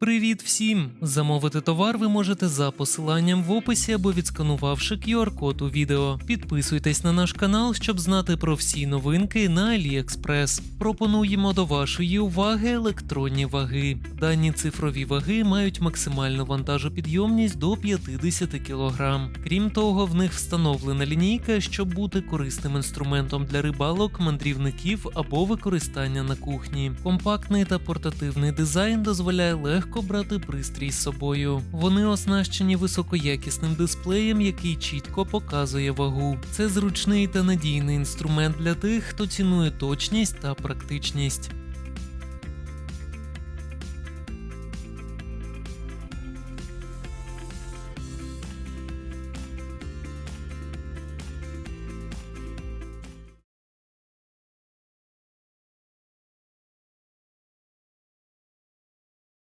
Привіт всім! Замовити товар ви можете за посиланням в описі або відсканувавши QR-код у відео. Підписуйтесь на наш канал, щоб знати про всі новинки на AliExpress. Пропонуємо до вашої уваги електронні ваги. Дані цифрові ваги мають максимальну вантажопідйомність до 50 кг. Крім того, в них встановлена лінійка, щоб бути корисним інструментом для рибалок, мандрівників або використання на кухні. Компактний та портативний дизайн дозволяє легко брати пристрій з собою. Вони оснащені високоякісним дисплеєм, який чітко показує вагу. Це зручний та надійний інструмент для тих, хто цінує точність та практичність.